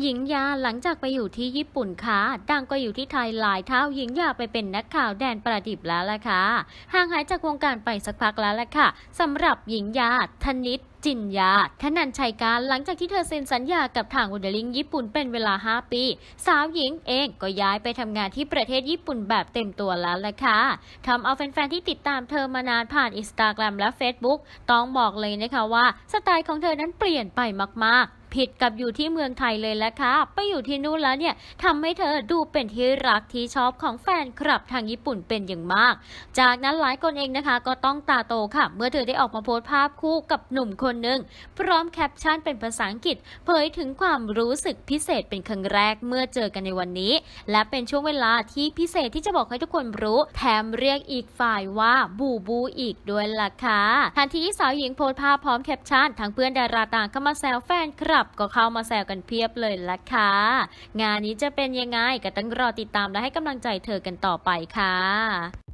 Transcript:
หญิงยาหลังจากไปอยู่ที่ญี่ปุ่นค่ะดังก็อยู่ที่ไทยหลายเท่าหญิงยาไปเป็นนักข่าวแดนประดิบแล้วล่ะค่ะ ห่างหายจากวงการไปสักพักแล้วล่ะค่ะสำหรับหญิงยาธนิตจินยาธนันชัยการหลังจากที่เธอเซ็นสัญญากับทางวอเดลิงญี่ปุ่นเป็นเวลา 5 ปี สาวหญิงเองก็ย้ายไปทำงานที่ประเทศญี่ปุ่นแบบเต็มตัวแล้วล่ะค่ะทำเอาแฟนๆที่ติดตามเธอมานานผ่านอินสตาแกรมและ Facebook ต้องบอกเลยนะคะว่า สไตล์ของเธอนั้นเปลี่ยนไปมากๆ ผิดกับอยู่ที่เมืองไทยเลยแหละค่ะ ไปอยู่ที่นู่นแล้วเนี่ยทำให้เธอดูเป็นที่รักที่ชอบของแฟนคลับทางญี่ปุ่นเป็นอย่างมาก จากนั้นหลายคนเองนะคะ ก็ต้องตาโตค่ะ เมื่อเธอได้ออกมาโพสต์ภาพคู่กับหนุ่มคนหนึ่งพร้อมแคปชั่นเป็นภาษาอังกฤษ เผยถึงความรู้สึกพิเศษเป็นครั้งแรกเมื่อเจอกันในวันนี้ และเป็นช่วงเวลาที่พิเศษที่จะบอกให้ทุกคนรู้ แถมเรียกอีกฝ่ายว่าบูบูอีกด้วยล่ะค่ะทันทีที่สาวหญิงโพสต์ภาพพร้อมแคปชั่นทางเพื่อนดาราต่างเข้ามาแซวแฟนคลับลับก็เข้ามาแซวกันเพียบเลยล่ะค่ะ งานนี้จะเป็นยังไงก็ต้องรอติดตามและให้กำลังใจเธอกันต่อไปค่ะ